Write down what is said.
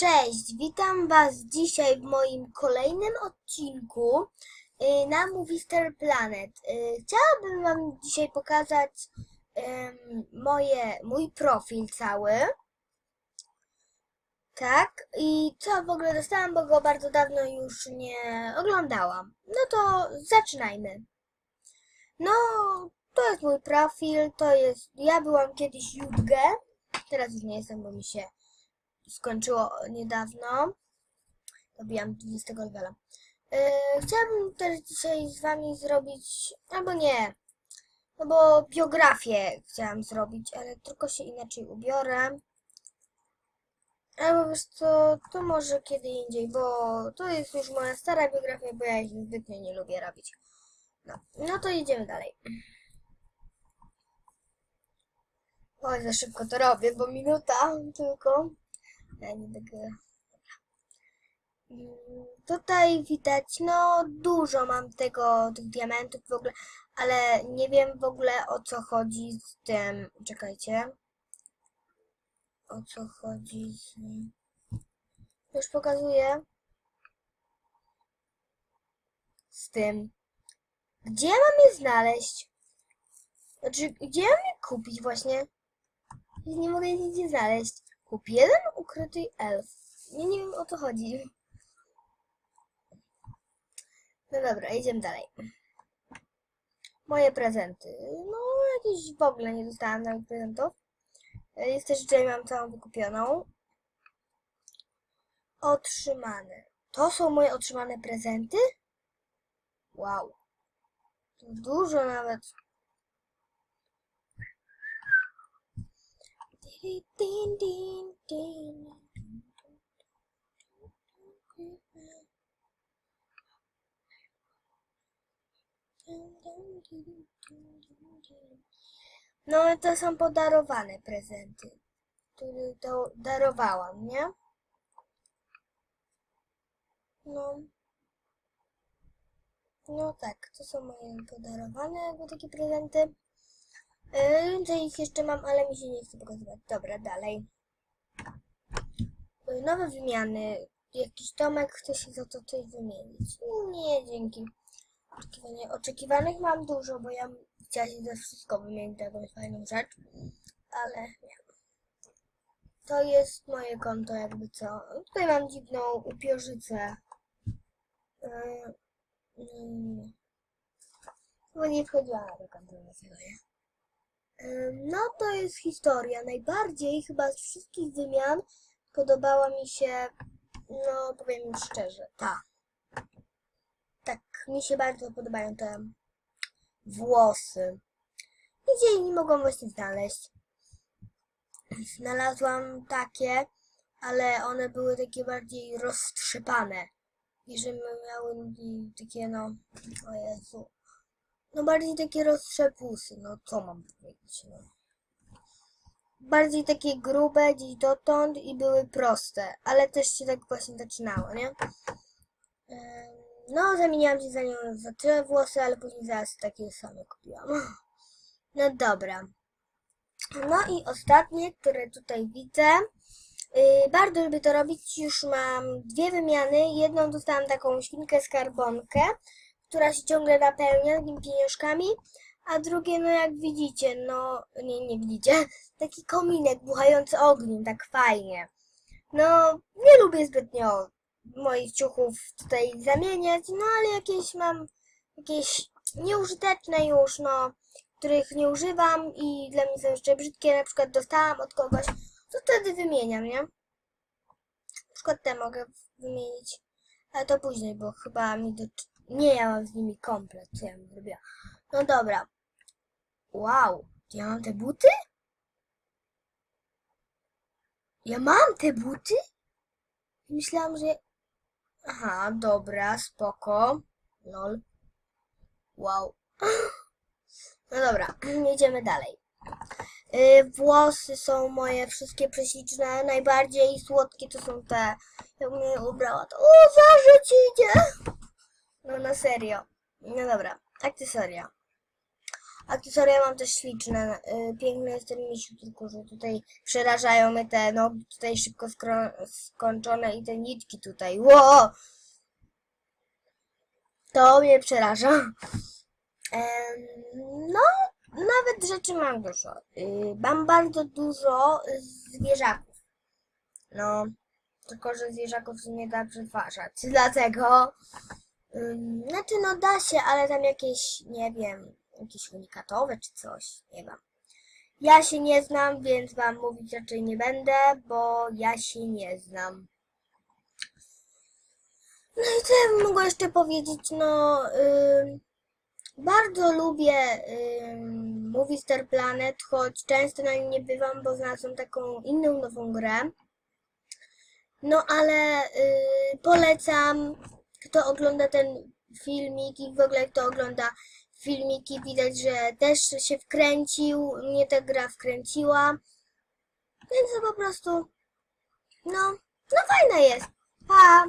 Cześć, witam Was dzisiaj w moim kolejnym odcinku y, na Movister Planet. Y, Chciałabym Wam dzisiaj pokazać moje, mój profil cały. Tak, i co w ogóle dostałam, bo go bardzo dawno już nie oglądałam. No to zaczynajmy. No, to jest mój profil, to jest, ja byłam kiedyś Jutge, teraz już nie jestem, bo mi się skończyło niedawno. Robiłam 20 levela. Yy, chciałabym też dzisiaj z wami zrobić, albo nie, no bo biografię chciałam zrobić, ale tylko się inaczej ubiorę. Albo wiesz co, to może kiedy indziej, bo to jest już moja stara biografia, bo ja ich zbytnio nie lubię robić. No, no to idziemy dalej. Oj, za szybko to robię, bo minuta tylko. Nie. Mm, Tutaj widać, no dużo mam tego, tych diamentów w ogóle, ale nie wiem w ogóle o co chodzi z tym. Czekajcie. O co chodzi z. Już pokazuję. Z tym. Gdzie mam je znaleźć? Znaczy, gdzie mam je kupić właśnie? Nie mogę nigdzie znaleźć. Kup jeden ukryty elf. Nie, nie wiem o co chodzi. No dobra, idziemy dalej. Moje prezenty. No, jakieś w ogóle nie dostałam nawet prezentów. Jest też tutaj mam całą wykupioną. Otrzymane. To są moje otrzymane prezenty? Wow. To dużo nawet. Din, din, din. No to są podarowane prezenty, które darowałam, nie? No. No tak, to są moje podarowane jakby takie prezenty. Więcej ich jeszcze mam, ale mi się nie chce pokazywać. Dobra, dalej. Nowe wymiany. Jakiś Tomek chce się za to coś wymienić. Nie, dzięki. Oczekiwanie. Oczekiwanych mam dużo, bo ja chciała się za wszystko wymienić jakąś fajną rzecz. Ale nie. To jest moje konto, jakby co. Tutaj mam dziwną upiorzycę. Yy, yy. Bo nie wchodziłam na to konto, dlatego nie. No, to jest historia. Najbardziej chyba z wszystkich wymian podobała mi się, no powiem szczerze, ta. Tak, mi się bardzo podobają te włosy. Gdzie je nie mogłam właśnie znaleźć. Znalazłam takie, ale one były takie bardziej roztrzepane. I że miały takie, no, o Jezu, no bardziej takie roztrzepusy, no co mam powiedzieć, no. Bardziej takie grube gdzieś dotąd i były proste, ale też się tak właśnie zaczynało, nie? No, zamieniłam się za nią za te włosy, ale później zaraz takie same kupiłam. No dobra. No i ostatnie, które tutaj widzę. Yy, bardzo lubię to robić. Już mam dwie wymiany. Jedną dostałam taką świnkę skarbonkę która się ciągle napełnia takimi pieniążkami, a drugie, no jak widzicie, no, nie, nie widzicie, taki kominek buchający ogniem, tak fajnie. No, nie lubię zbytnio moich ciuchów tutaj zamieniać, no ale jakieś mam, jakieś nieużyteczne już, no, których nie używam i dla mnie są jeszcze brzydkie, na przykład dostałam od kogoś, to wtedy wymieniam, nie? Na przykład te mogę wymienić, ale to później, bo chyba mi do, nie, ja mam z nimi komplet, co ja bym zrobiła. No dobra. Wow, ja mam te buty? Ja mam te buty? Myślałam, że... Aha, dobra, spoko. Lol. Wow. No dobra, jedziemy dalej. Yy, włosy są moje wszystkie prześliczne. Najbardziej słodkie to są te. Jak mnie ubrała, to... O, zażyć idzie! No na serio. No dobra, akcesoria. Akcesoria mam też śliczne. Y, Piękny jest ten misiu, tylko że tutaj przerażają mnie te nogi tutaj szybko skończone i te nitki tutaj. Ło! To mnie przeraża. No, nawet rzeczy mam dużo. Y, Mam bardzo dużo zwierzaków. No, tylko że zwierzaków się nie da przetwarzać. Dlatego, znaczy no da się, ale tam jakieś, nie wiem, jakieś unikatowe czy coś, nie wiem. Ja się nie znam, więc wam mówić raczej nie będę, bo ja się nie znam. No i co ja bym mogła jeszcze powiedzieć, no... ym, bardzo lubię ym, Movie Star Planet, choć często na nim nie bywam, bo znalazłam taką inną nową grę. No ale y, polecam, kto ogląda ten filmik i w ogóle kto ogląda filmiki, widać, że też się wkręcił, mnie ta gra wkręciła. Więc to po prostu, no, no fajna jest. Pa!